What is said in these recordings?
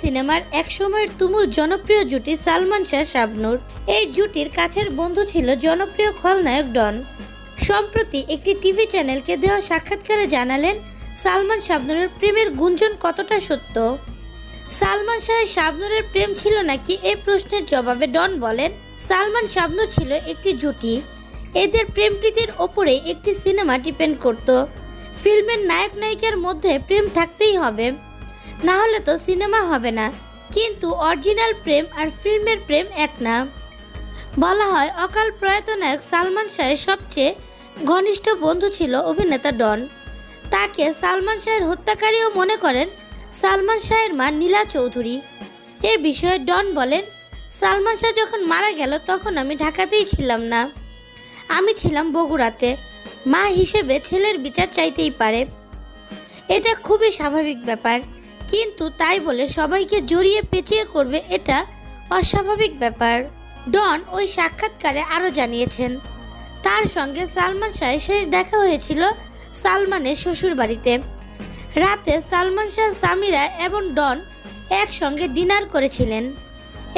সিনেমার একসময়ের তুমুল জনপ্রিয় জুটি সালমান শাহ শাবনুর। এই জুটির কাছের বন্ধু ছিল জনপ্রিয় খলনায়ক ডন। সম্প্রতি একটি টিভি চ্যানেলকে দেওয়া সাক্ষাৎকারে জানালেন, সালমান শাবনুরের প্রেমের গুঞ্জন কতটা সত্য? সালমান শাহের শাবনুরের প্রেম ছিল নাকি? এ প্রশ্নের জবাবে ডন বলেন, সালমান শাবনুর ছিল একটি জুটি। এদের প্রেম প্রীতির ওপরে একটি সিনেমা ডিপেন্ড করত। ফিল্মের নায়ক নায়িকার মধ্যে প্রেম থাকতেই হবে। না হলে তো সিনেমা হবে না। কিন্তু অরিজিনাল প্রেম আর ফিল্মের প্রেম এক না। বলা হয় অকাল প্রয়াত নায়ক সালমান শাহের সবচেয়ে ঘনিষ্ঠ বন্ধু ছিল অভিনেতা ডন। তাকে সালমান শাহের হত্যাকারীও মনে করেন সালমান শাহের মা নীলা চৌধুরী। এ বিষয়ে ডন বলেন, সালমান শাহ যখন মারা গেল তখন আমি ঢাকাতেই ছিলাম না। আমি ছিলাম বগুড়াতে। মা হিসেবে ছেলের বিচার চাইতেই পারে। এটা খুবই স্বাভাবিক ব্যাপার। কিন্তু তাই বলে সবাইকে জড়িয়ে পেঁচিয়ে করবে এটা অস্বাভাবিক ব্যাপার। ডন ওই সাক্ষাৎকারে আরও জানিয়েছেন, তার সঙ্গে সালমান শাহের শেষ দেখা হয়েছিল সালমানের শ্বশুর বাড়িতে রাতে সালমান শাহ, সামিরা এবং ডন একসঙ্গে ডিনার করেছিলেন।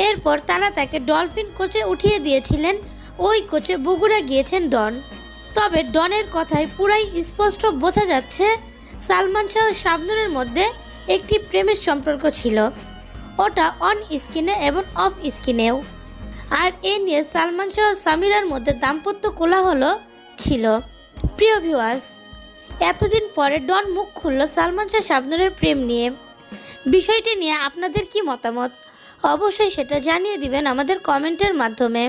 এরপর তারা তাকে ডলফিন কোচে উঠিয়ে দিয়েছিলেন। ওই কোচে বগুড়া গিয়েছেন ডন। তবে ডনের কথায় পুরাই স্পষ্ট বোঝা যাচ্ছে, সালমান শাহ শাবনুরের মধ্যে একটি প্রেমের সম্পর্ক ছিল। ওটা অন স্ক্রিনে এবং অফ স্ক্রিনেও আর এ নিয়ে সালমান শাহ সামিরার মধ্যে দাম্পত্য কোলাহল ছিল। প্রিয় ভিউয়ার্স এতদিন পরে ডন মুখ খুলল সালমান শাহ শাবনুরের প্রেম নিয়ে। বিষয়টি নিয়ে আপনাদের কি মতামত? অবশ্যই সেটা জানিয়ে দিবেন আমাদের কমেন্টের মাধ্যমে।